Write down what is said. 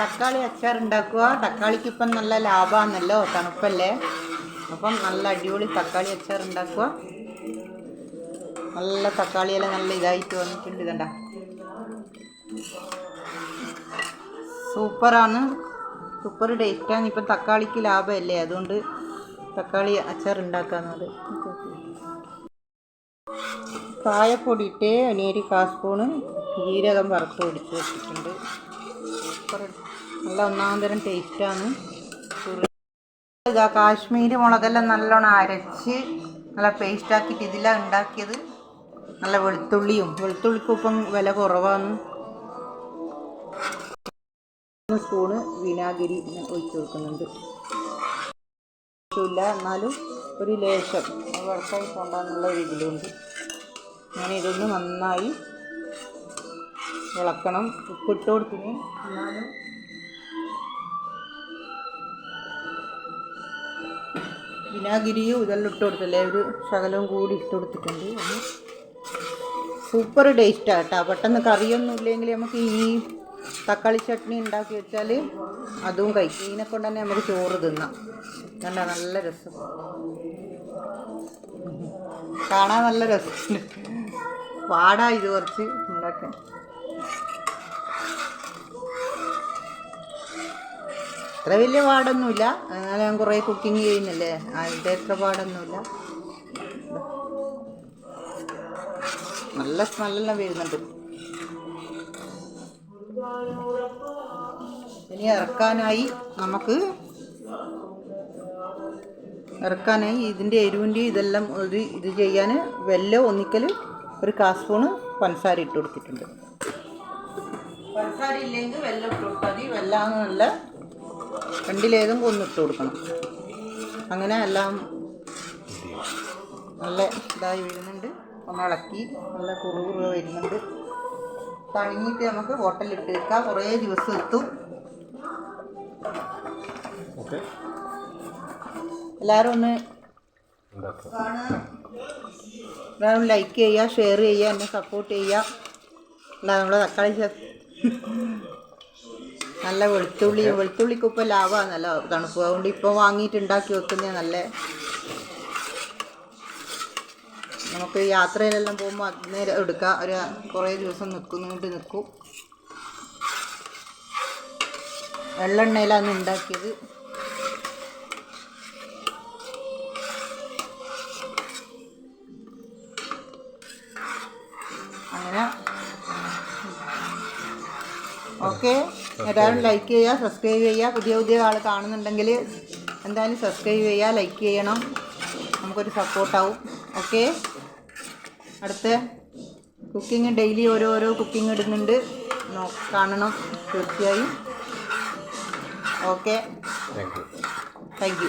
തക്കാളി അച്ചാർ ഉണ്ടാക്കുക. തക്കാളിക്ക് ഇപ്പം നല്ല ലാഭമാണല്ലോ തണുപ്പല്ലേ? അപ്പം നല്ല അടിപൊളി തക്കാളി അച്ചാർ ഉണ്ടാക്കുക. നല്ല തക്കാളിയെല്ലാം നല്ല ഇതായിട്ട് വന്നിട്ടുണ്ട് ഇതണ്ട സൂപ്പറാണ്. സൂപ്പർ ടേസ്റ്റാണ്. ഇപ്പം തക്കാളിക്ക് ലാഭമല്ലേ? അതുകൊണ്ട് തക്കാളി അച്ചാർ ഉണ്ടാക്കാന്നത് കായപ്പൊടി ഇട്ട് അനിയരി കാ സ്പൂണ് ജീരകം വറുത്ത് പൊടിച്ച് വെച്ചിട്ടുണ്ട്. നല്ല ഒന്നാം തരം ടേസ്റ്റാണ് ഇതാ കാശ്മീരി മുളകെല്ലാം നല്ലോണം അരച്ച് നല്ല പേസ്റ്റ് ആക്കിയിട്ട് ഇതിലാണ് ഉണ്ടാക്കിയത്. നല്ല വെളുത്തുള്ളിയും വെളുത്തുള്ളിക്ക് ഇപ്പം വില കുറവാണ്. സ്പൂണ് വിനാഗിരി ഒഴിച്ച് കൊടുക്കുന്നുണ്ട്. ഇല്ല എന്നാലും ഒരു ലേശം വറുത്തായി പോണ്ടെന്നുള്ള രീതിയിലുണ്ട്. ഞാൻ ഇതൊന്ന് നന്നായി ഇളക്കണം. ഉപ്പിട്ട് കൊടുത്തിന്. എന്നാലും വിനാഗിരിയും ഇതെല്ലാം ഇട്ട് കൊടുത്തില്ലേ? ഒരു ശകലവും കൂടി ഇട്ട് കൊടുത്തിട്ടുണ്ട്. സൂപ്പർ ടേസ്റ്റാണ് കേട്ടോ. പെട്ടെന്ന് കറിയൊന്നും ഇല്ലെങ്കിൽ നമുക്ക് ഈ തക്കാളി ചട്നി ഉണ്ടാക്കി വെച്ചാൽ അതും കഴിക്കും ഇതിനെ കൊണ്ട് തന്നെ നമുക്ക് ചോറ് തിന്നാം. കണ്ട നല്ല രസം. കാണാൻ നല്ല രസം. പാടാ ഇത് കുറച്ച് ഉണ്ടാക്കാൻ. അത്ര വലിയ പാടൊന്നുമില്ല എന്നാലും ഞാൻ കുറേ കുക്കിംഗ് ചെയ്യുന്നില്ലേ? അതിന്റെ അത്ര പാടൊന്നുമില്ല നല്ല സ്മെല്ലെല്ലാം വരുന്നുണ്ട്. ഇനി ഇറക്കാനായി നമുക്ക് ഇറക്കാനായി ഇതിന്റെ എരിവിന്റെ ഇതെല്ലാം ഒരു ഇത് ചെയ്യാൻ വെല്ല ഒന്നിക്കൽ ഒരു കാ സ്പൂണ് പഞ്ചസാര ഇട്ട് കൊടുത്തിട്ടുണ്ട്. പഞ്ചസാര ഇല്ലെങ്കിൽ വെല്ലം ഇട്ട് കൊടുത്താൽ മതി. വെല്ലാന്നല്ല രണ്ടിലേതും കൊന്നിട്ട് കൊടുക്കണം. അങ്ങനെ എല്ലാം നല്ല ഇതായി വരുന്നുണ്ട്. ഒന്ന് ഇളക്കി നല്ല കുറുകുറുക വരുന്നുണ്ട്. തണിഞ്ഞിട്ട് നമുക്ക് ഹോട്ടലിൽ ഇട്ട് വെക്കാം. കുറേ ദിവസം എത്തും. എല്ലാവരും ഒന്ന് എല്ലാവരും ലൈക്ക് ചെയ്യുക ഷെയർ ചെയ്യുക എന്നെ സപ്പോർട്ട് ചെയ്യുക. അല്ല നമ്മളെ തക്കാളി നല്ല വെളുത്തുള്ളി വെളുത്തുള്ളിക്ക് ഇപ്പം നല്ല തണുപ്പ്. അതുകൊണ്ട് ഇപ്പം വാങ്ങിയിട്ട് ഉണ്ടാക്കി വെക്കുന്ന നല്ല നമുക്ക് യാത്രയിലെല്ലാം പോകുമ്പോൾ അന്നേരം എടുക്കാം. ഒരു കുറേ ദിവസം നിൽക്കുന്നുകൊണ്ട് നിൽക്കും വെള്ളെണ്ണയിലാണ് ഉണ്ടാക്കിയത്. ഓക്കെ? എല്ലാവരും ലൈക്ക് ചെയ്യുക സബ്സ്ക്രൈബ് ചെയ്യുക. പുതിയ പുതിയ ആൾ കാണുന്നുണ്ടെങ്കിൽ എന്തായാലും സബ്സ്ക്രൈബ് ചെയ്യുക ലൈക്ക് ചെയ്യണം. നമുക്കൊരു സപ്പോർട്ടാവും ഓക്കെ? അടുത്ത കുക്കിംഗ് ഡെയിലി ഓരോരോ കുക്കിംഗ് ഇടുന്നുണ്ട്. നോ- കാണണം തീർച്ചയായും. ഓക്കെ? Thank you